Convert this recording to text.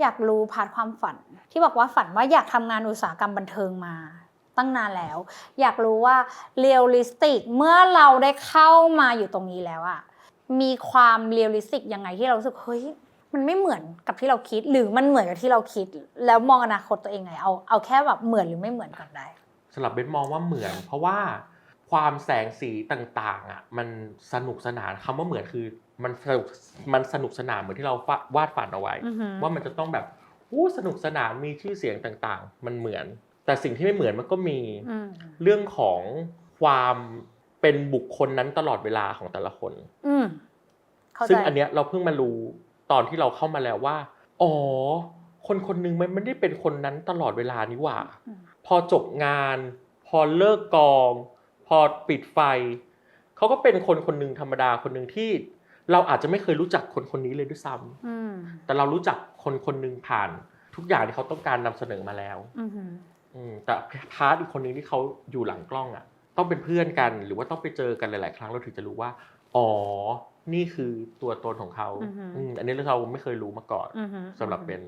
อยากรู้พาร์ทความฝัน ที่บอกว่าฝันว่าอยากทำงานอุตสาหกรรมบันเทิงมา ตั้งนานแล้ว อยากรู้ว่าเรียลลิสติกเมื่อเราได้เข้ามาอยู่ตรงนี้แล้วอะมีความเรียลลิสติกยังไงที่เราสึกเฮ้ยมันไม่เหมือนกับที่เราคิดหรือมันเหมือนกับที่เราคิด แล้วมองอนาคตตัวเองไงเอาเอาแค่แบบเหมือนหรือไม่เหมือนก่อนได้สำหรับเบนมองว่าเหมือน เพราะว่า ความแสงสีต่างๆอะมันสนุกสนานคำว่าเหมือนคือมันสนุกมันสนุกสนานเหมือนที่เราฟาวาดฝันเอาไว้อือหือว่ามันจะต้องแบบอู้สนุกสนานมีชื่อเสียงต่างๆ มันเหมือน แต่สิ่งที่ไม่เหมือนมันก็มีอืมเรื่องของความเป็นบุคคลนั้นตลอดเวลาของแต่ละคนอืมเข้าใจซึ่งอันเนี้ยเราเพิ่งมารู้ตอนที่เราเข้ามาแล้วว่าอ๋อคนคนหนึงมันไม่ได้เป็นคนนั้นตลอดเวลานี่หว่าอืมพอจบงาน พอเลิกกอง พอปิดไฟ เขาก็เป็นคนคนหนึ่งธรรมดาคนหนึ่งที่ เราอาจจะไม่เคยรู้จักคนคนนี้เลยด้วยซ้ำอืมแต่เรารู้จักคนคนหนึ่งผ่าน ทุกอย่างที่เขาต้องการนำเสนอมาแล้วอือหืออืมแต่พาร์ทอีกคนหนึ่งที่เขาอยู่หลังกล้องอะ ต้องเป็นเพื่อนกัน หรือว่าต้องไปเจอกันหลาย ๆ ครั้งเราถึงจะรู้ว่า อ๋อ นี่คือตัวตนของเขาอือหืออืมอันนี้เราไม่เคยรู้มาก่อนอือหือสำหรับเป็นอ